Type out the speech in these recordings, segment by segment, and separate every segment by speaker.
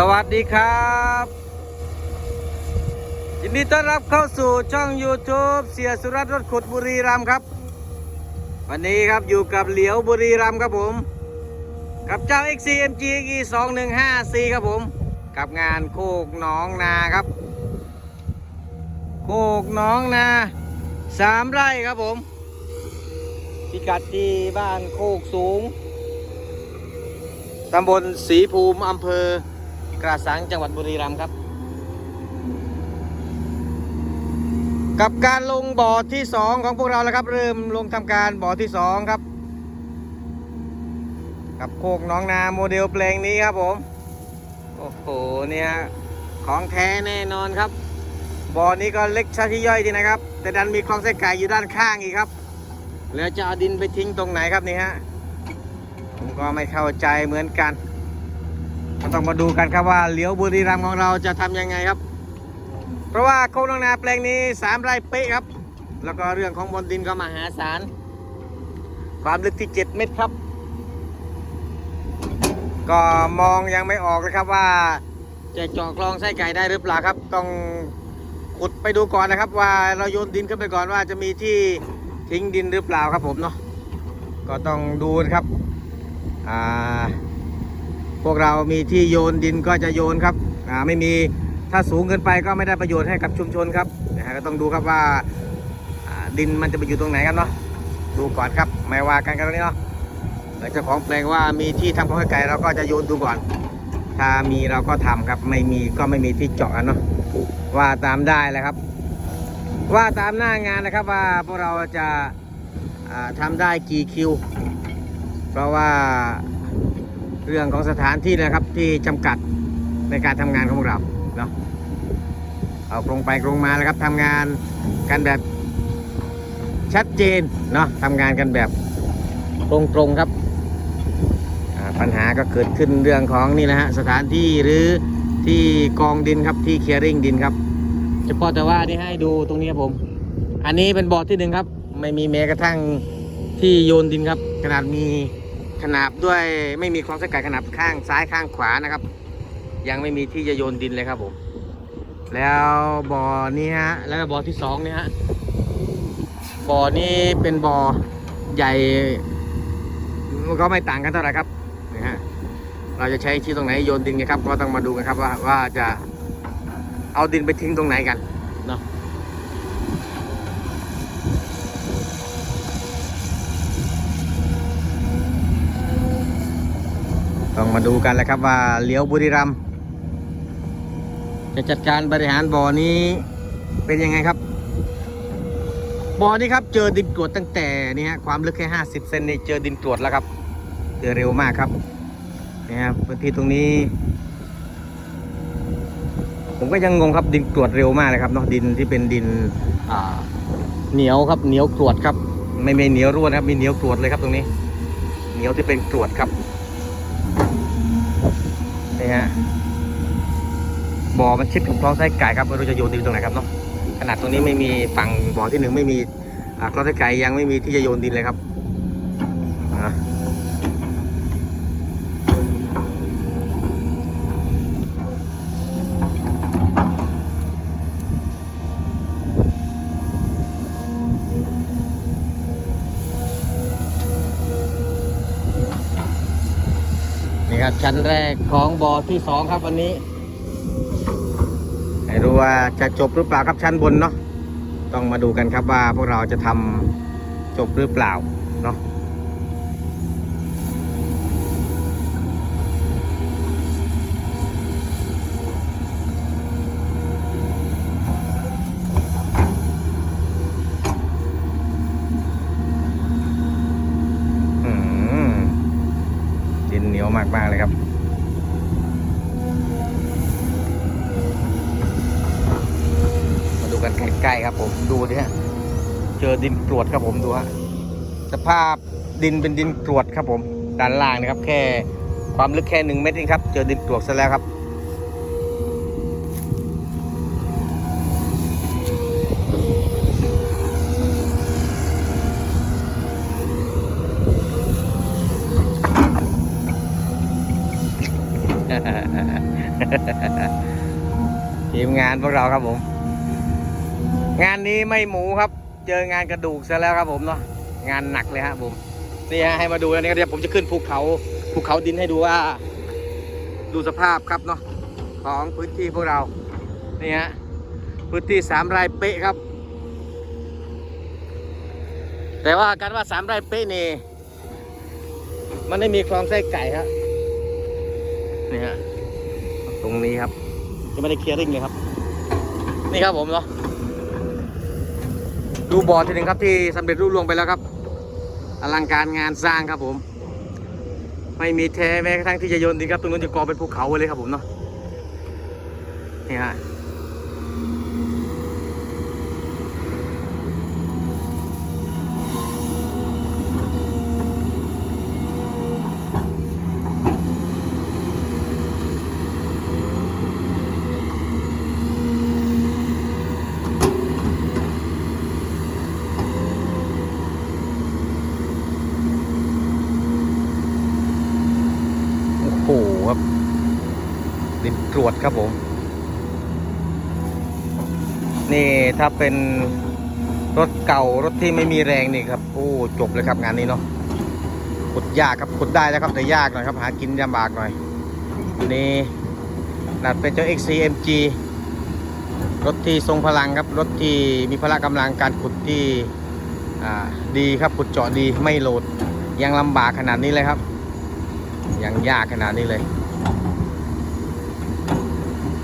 Speaker 1: สวัสดีครับยินดีต้อนรับเข้าสู่ช่อง YouTube เสียสุรัตน์รถขุดบุรีรัมย์ครับ วันนี้ครับอยู่กับเหลียวบุรีรัมย์ครับผม กับเจ้า XCMG E 2 1 5 4ครับผม กับงานโคกหนองนาครับ โคกหนองนาสามไร่ครับผมพิกัดที่บ้านโคกสูงตำบลศรีภูมิอำเภอ กระสังจังหวัดบุรีรัมย์ครับ กับการลงบ่อที่สองของพวกเราแล้วครับ เริ่มลงทำการบ่อที่สองครับ กับโคกน้องนาโมเดลแปลงนี้ครับผม โอ้โหเนี่ยของแท้แน่นอนครับบ่อนี้ก็เล็กชาที่ย่อยดีนะครับ แต่ดันมีคลองไส้ไก่อยู่ด้านข้างอีกครับ แล้วจะเอาดินไปทิ้งตรงไหนครับนี่ฮะผมก็ไม่เข้าใจเหมือนกัน ก็ต้องมาดูกันครับว่าเหลียวบุรีรัมย์ของเราจะทำยังไงครับ เพราะว่าโคกนองนาแปลงนี้สามไร่เป๊ะครับ แล้วก็เรื่องของบนดินก็มหาศาลความลึกที่7เมตรครับ ก็มองยังไม่ออกเลยครับว่าจะเจาะคลองไส้ไก่ได้หรือเปล่าครับ ต้องขุดไปดูก่อนนะครับ ว่าเราโยนดินขึ้นไปก่อนว่าจะมีที่ทิ้งดินหรือเปล่าครับผมเนาะก็ต้องดูนะครับอ่า พวกเรามีที่โยนดินก็จะโยนครับอ่าไม่มีถ้าสูงเกินไปก็ไม่ได้ประโยชน์ให้กับชุมชนครับนะฮะก็ต้องดูครับว่าดินมันจะไปอยู่ตรงไหนกันเนาะดูก่อนครับไม่ว่ากันกันตรงนี้เนาะแล้วเจ้าของแปลงว่ามีที่ทำข้าวไก่เราก็จะโยนดูก่อน ถ้ามีเราก็ทำครับไม่มีก็ไม่มีที่เจาะเนาะว่าตามได้เลยครับ ว่าตามหน้างานนะครับว่าพวกเราจะาทำได้กี่คิว เพราะว่า เรื่องของสถานที่นะครับที่จำกัดในการทำงานของพวกเราเนาะเอาตรงไปตรงมานะครับทำงานกันแบบชัดเจนเนาะทำงานกันแบบตรงๆครับปัญหาก็เกิดขึ้นเรื่องของนี่นะฮะสถานที่หรือที่กองดินครับที่เคลียร์ริงดินครับ เฉพาะแต่ว่านี่ให้ดูตรงนี้ครับผม อันนี้เป็นบ่อที่หนึ่งครับ ไม่มีแม้กระทั่งที่โยนดินครับ ขนาดมี ขนาบด้วยไม่มีคลองสกัดขนาบข้างซ้ายข้างขวานะครับ ยังไม่มีที่จะโยนดินเลยครับผม แล้วบ่อนี้ฮะแล้วบ่อที่สองนี่ฮะบ่อนี้เป็นบ่อใหญ่ก็ไม่ต่างกันเท่าไหร่ครับนี่ฮะเราจะใช้ที่ตรงไหนโยนดินกันครับ ก็ต้องมาดูกันครับว่าว่าจะเอาดินไปทิ้งตรงไหนกันเนาะ ต้องมาดูกันแหละครับว่าเหลียวบุรีรัมจะจัดการบริหารบ่อนี้เป็นยังไงครับ บ่อนี้ครับเจอดินกรวดตั้งแต่นี่ฮะความลึกแค่ 50 เซนนี่เจอดินกรวดแล้วครับเจอเร็วมากครับนี่ครับพื้นที่ตรงนี้ ผมก็ยังงงครับดินกรวดเร็วมากเลยครับเนาะดินที่เป็นดินอ่าเหนียวครับเหนียวกรวดครับ ไม่ไม่เหนียวร่วนครับมีเหนียวกรวดเลยครับตรงนี้ เหนียวที่เป็นกรวดครับ นี่ฮะบ่อมันชิดกับคลองไส้ไก่ครับไม่รู้จะโยนดินตรงไหนครับเนาะขนาดตรงนี้ไม่มีฝั่งบ่อที่หนึ่งไม่มีคลองไส้ไก่ยังไม่มีที่จะโยนดินเลยครับอะนี่ครับ ชั้นแรกของบ่อที่สองครับวันนี้ไม่รู้ว่าจะจบหรือเปล่าครับชั้นบนเนาะต้องมาดูกันครับว่าพวกเราจะทำจบหรือเปล่าเนาะอืมดินเหนียว มากๆเลยครับมาดูกันใกล้ๆครับ ผมดูดิฮะเจอดินกรวดครับผมดูฮะสภาพดินเป็นดินกรวดครับผมด้านล่างนะครับ แค่ความลึกแค่หนึ่งเมตรเองครับ เจอดินกรวดซะแล้วครับ เทีมงานพวกเราครับผม งานนี้ไม่หมูครับ เจองานกระดูกซะแล้วครับผมเนาะงานหนักเลยครับผมนี่ฮะให้มาดูแล้วนี่เดี๋ยวผมจะขึ้นภูเขาภูเขาดินให้ดูว่า ดูสภาพครับเนาะของพื้นที่พวกเรานี่ฮะพื้นที่สามไร่เป๊ะครับ แต่ว่าการว่าสามไร่เป๊ะนี่มันไม่มีคลองไส้ไก่ครับนี่ฮะตรงนี้ครับจะไม่ได้เคลียร์ริ่งเลยครับ นี่ครับผมเนาะดูบ่อทีหนึ่งครับที่สำเร็จรูปลวงไปแล้วครับ อลังการงานสร้างครับผม ไม่มีแท้แม้กระทั่งที่จะโยนดินครับตรงนู้นจะกอเป็นภูเขาไว้เลยครับผมเนาะนี่ฮะโอ้โหครับดินกร วดครับผม นี่ถ้าเป็นรถเก่ารถที่ไม่มีแรงนี่ครับโอ้จบเลยครับงานนี้เนาะขุดยากครับขุดได้แล้วครับแต่ยากหน่อยครับ หากินลำบากหน่อย นี่นัดเป็นเจ้า XCMG รถที่ทรงพลังครับ รถที่มีพละกำลังการขุดที่ดีครับขุดเจาะดีไม่โหลด ยังลำบากขนาดนี้เลยครับ ยังยากขนาดนี้เลย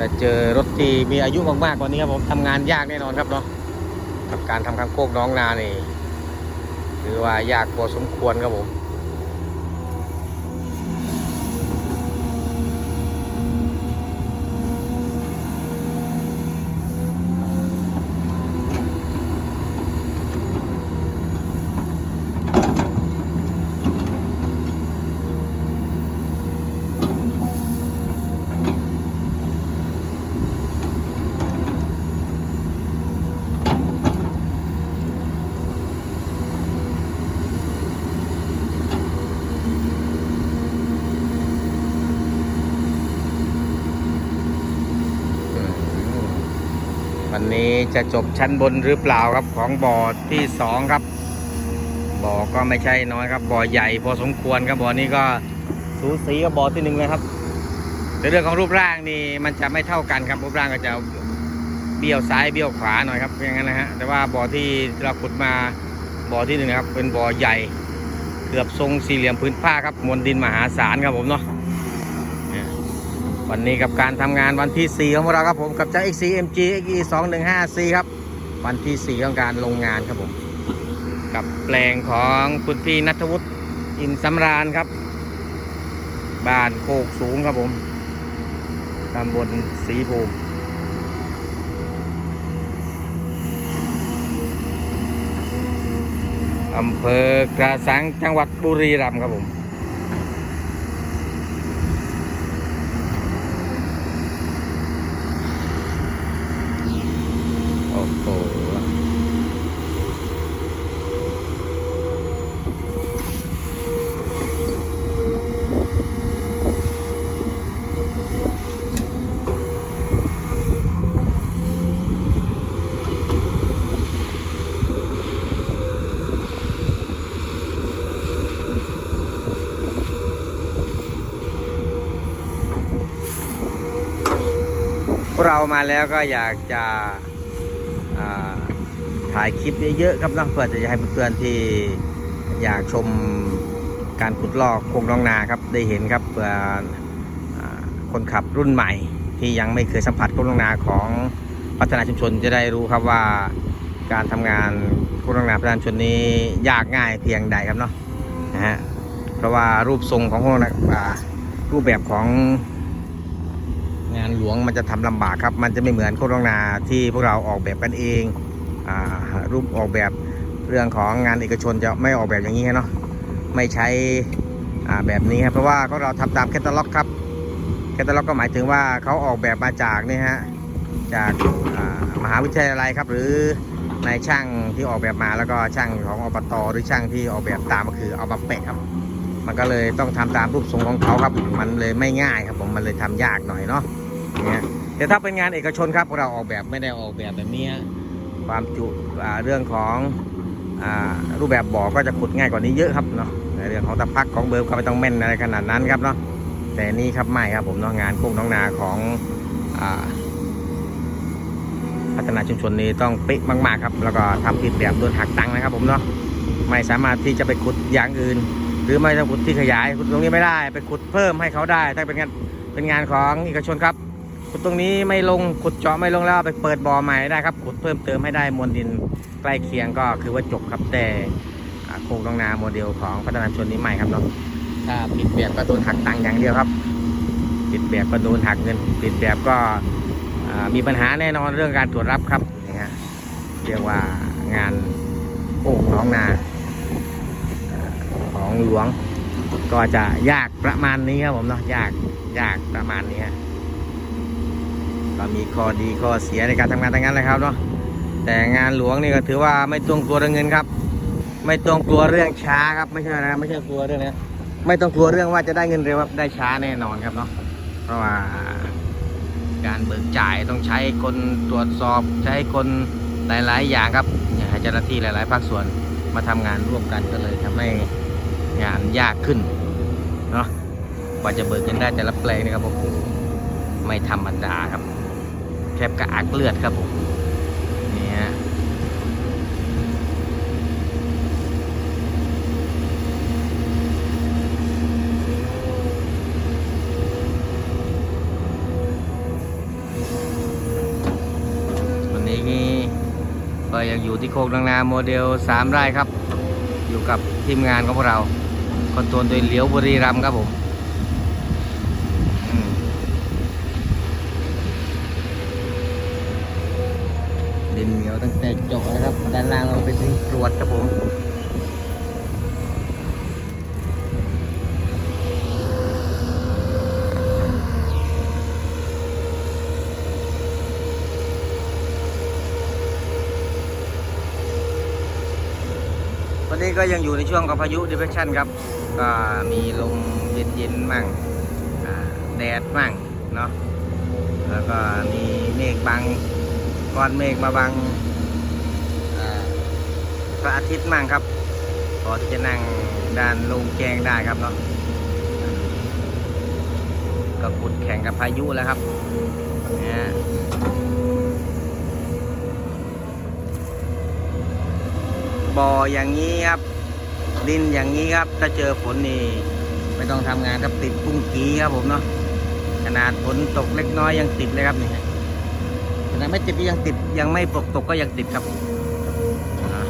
Speaker 1: แต่เจอรถที่มีอายุมากๆกว่านี้ครับผมทำงานยากแน่นอนครับเนาะกับการทำคางโคกน้องนานี่ คือว่ายากพอสมควรครับผม นี้จะจบชั้นบนหรือเปล่าครับของบ่อที่สองครับ บ่อก็ไม่ใช่น้อยครับ บ่อใหญ่พอสมควรครับบ่อนี้ก็สูสีกับบ่อที่หนึ่งเลยครับแต่เรื่องของรูปร่างนี่มันจะไม่เท่ากันครับรูปร่างก็จะเบี้ยวซ้ายเบี้ยวขวาหน่อยครับอย่างนั้นนะฮะแต่ว่าบ่อที่เราขุดมาบ่อที่หนึ่งครับเป็นบ่อใหญ่ เกือบทรงสี่เหลี่ยมพื้นผ้าครับมวลดินมหาศาลครับผมเนาะ วันนี้กับการทำงานวันที่ 4 ของเราครับผมกับเจ้า XCMG XE 2 1 5 C ครับ วันที่ 4 ของการลงงานครับผม กับแปลงของคุณพี่นัทวุฒิอินสำราญครับ บ้านโคกสูงครับผมตำบลศรีภูมิอำเภอกระสังจังหวัดบุรีรัมย์ครับผม โอ้โห พ วกเรามาแล้วก็อยากจะถ่ายคลิปเยอะๆครับเนะเพื่อจะให้เพื่อนๆที่อยากชมการขุดลอกโคงน้องนาครับได้เห็นครับเพื่อคนขับรุ่นใหม่ที่ยังไม่เคยสัมผัสโคงน้องนาของพัฒนาชุมชนจะได้รู้ครับว่าการทำงานโคงน้องนาพัฒนาชุมชนนี้ยากง่ายเพียงใดครับเนาะนะฮะเพราะว่ารูปทรงของโคงน้องนารูปแบบของ งานหลวงมันจะทำลำบากครับ มันจะไม่เหมือนโคตรนาที่พวกเราออกแบบกันเองอรูปออกแบบเรื่องของงานเอกชนจะไม่ออกแบบอย่างนี้เนาะไม่ใช้อ่แบบนี้ครับเพราะว่าก็เราทำตามแคตตาล็อกครับแคตตาล็อกก็หมายถึงว่าเขาออกแบบมาจากนี่ฮะจากมหาวิทยาลัยครับ หรือนายช่างที่ออกแบบมาแล้วก็ช่างของอบตหรือช่างที่ออกแบบตามก็คือเอามาแปะครับ มันก็เลยต้องทำตามรูปทรงของเขาครับ มันเลยไม่ง่ายครับผมมันเลยทำยากหน่อยเนาะ เงี้ยแต่ถ้าเป็นงานเอกชนครับเราออกแบบไม่ได้ออกแบบแบบนี้ความจุเรื่องของอรูปแบบบ่อก็จะขุดง่ายกว่านี้เยอะครับเนาะในเรื่องของตะพักของเบิร์มก็ไม่ต้องแม่นอะไรขนาดนั้นครับเนาะแต่นี่ครับไม่ครับผมเนาะงานกุ้งน้องนาของอพัฒนาชุมชนนี้ต้องเป๊ะมาก ๆ ครับ แล้วก็ทำผิดแบบโดนหักตังค์นะครับ ผมเนาะไม่สามารถที่จะไปขุดอย่างอื่น หรือไม่ต้องขุดที่ขยายขุดตรงนี้ไม่ได้ ไปขุดเพิ่มให้เขาได้ ถ้าเป็นงานเป็นงานของเอกชนครับ ขุดตรงนี้ไม่ลงขุดเจาะไม่ลงแล้วไปเปิดบ่อใหม่ได้ครับขุดเพิ่มเติมให้ได้มวลดินใกล้เคียงก็คือว่าจบครับแต่โครงตองนาโมเดลของพัฒนาชนนี้ใหม่ครับเนาะถ้าปิดแบบก็โดนหักตังค์อย่างเดียวครับ ปิดแบบก็โดนหักเงิน ปิดแบบก็มีปัญหาแน่นอนเรื่องการตรวจรับครับนี่ฮะเรียกว่างานโอ่งน้องนาอ่าของหลวง ก็จะยากประมาณนี้ครับผมเนาะยากยากประมาณนี้ฮะ ก็มีข้อดีข้อเสียในการทำงานทั้งนั้นเลยครับเนาะแต่งานหลวงนี่ก็ถือว่าไม่ต้องกลัวเรื่องเงินครับ ไม่ต้องกลัวเรื่องช้าครับไม่ใช่นะไม่ใช่กลัวเรื่องนี้ไม่ต้องกลัวเรื่องว่าจะได้เงินเร็วครับได้ช้าแน่นอนครับเนาะเพราะว่าการเบิกจ่ายต้องใช้คนตรวจสอบใช้คนหลาย ๆ อย่างครับเนี่ยให้เจ้าหน้าที่หลาย ๆ ภาคส่วนมาทำงานร่วมกันก็เลยทำให้งานยากขึ้นเนาะกว่าจะเบิกเงินได้แต่ละแปลงนะครับโอ้โหไม่ธรรมดาครับ แทบกระอักเลือดครับผมนี่ฮะวันนี้ก็ยังอยู่ที่โคกดังนาโมเดล 3 ไร่ครับ อยู่กับทีมงานของพวกเราคอนโทรลโดยเหลียวบุรีรัมย์ครับผม ดินเหนียวตั้งแต่เจาะนะครับ ด้านล่างเราเป็นดินกรวดครับผมวันนี้ก็ยังอยู่ในช่วงของพายุ depression ครับ ก็มีลมเย็นๆมั่งแดดมั่งเนาะแล้วก็มีเมฆบัง ก้อนเมฆมาบังพระอาทิตย์มั่งครับ พอที่จะนั่งด้านลงแกงได้ครับเนาะก็ขุดแข่งกับพายุแล้วครับเนี่ยบ่ออย่างนี้ครับ ดินอย่างนี้ครับ ถ้าเจอฝนนี่ไม่ต้องทำงานครับติดปุ้งกีครับผมเนาะขนาดฝนตกเล็กน้อยยังติดเลยครับนี่ ขณะไม่ติดก็ยังติดยังไม่ปกตกก็ยังติดครับอ่า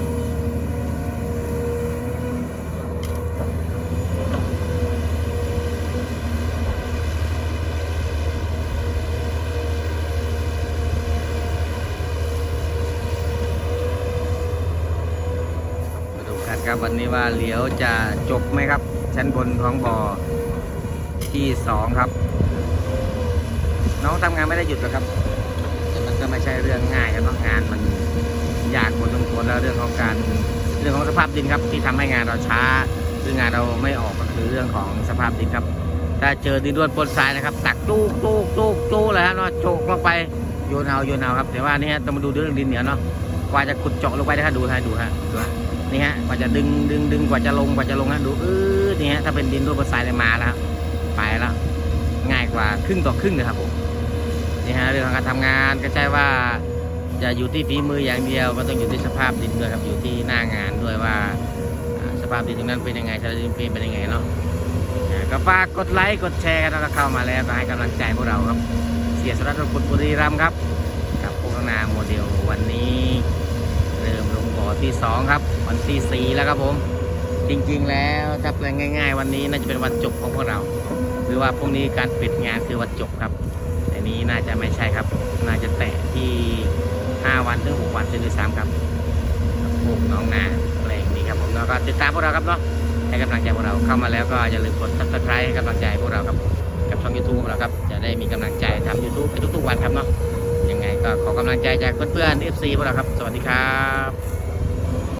Speaker 1: มาดูกันครับวันนี้ว่าเหลียวจะจบไหมครับ ชั้นบนของบ่อที่สองครับ น้องทำงานไม่ได้หยุดหรอกครับ ไม่ใช่เรื่องง่ายครับเพราะงานมันยากพอสมควรแล้วเรื่องของการเรื่องของสภาพดินครับที่ทำให้งานเราช้าหรืองานเราไม่ออกก็คือเรื่องของสภาพดินครับ ถ้าเจอดินด้วนปนทรายนะครับ ตักจูกจูกจูกจูกเลยฮะเนาะโจกลงไปโยนเอาโยนเอาครับแต่ว่านี่ฮะต้องมาดูเรื่องดินเหนียวเนาะกว่าจะขุดเจาะลงไปนะฮะดูฮะดูฮะดูฮะนี่ฮะกว่าจะดึงดึงดึงกว่าจะลงกว่าจะลงฮะดูเออนี่ฮะถ้าเป็นดินด้วนปนทรายเลยมาแล้วไปแล้วง่ายกว่าครึ่งต่อครึ่งเลยครับผม นี่ฮะเรื่องของการทำงานก็ใช่ว่าจะอยู่ที่ฝีมืออย่างเดียวมันต้องอยู่ที่สภาพดินด้วยครับอยู่ที่หน้างานด้วยว่าสภาพดินตรงนั้นเป็นยังไงสภาพดินเป็นยังไงเนาะก็ฝากกดไลค์กดแชร์กันแล้วเข้ามาแล้วก็ให้กำลังใจพวกเราครับ เสียสรัตน์กุลบุรีรัมครับกับพวกนาโมเดลวันนี้เริ่มลงบ่อที่สองครับวันที่สี่แล้วครับผมจริงๆ แล้วถ้าแปลงง่าย ๆ วันนี้น่าจะเป็นวันจบของพวกเรา หรือว่าพรุ่งนี้การปิดงานคือวันจบครับ นี้น่าจะไม่ใช่ครับ น่าจะแตะที่ 5 วันถึง 6 วันถึงด้วยซ้ำครับพวกน้องนาแปลงนี้ครับผมแล้วก็ติดตามพวกเราครับเนาะให้กำลังใจพวกเราเข้ามาแล้วก็อย่าลืมกด subscribe ให้กำลังใจพวกเราครับกับช่อง YouTube ของเราครับจะได้มีกำลังใจทำ YouTube ไปทุกๆวันครับเนาะยังไงก็ขอกำลังใจจากเพื่อนๆ FC พวกเราครับ สวัสดีครับ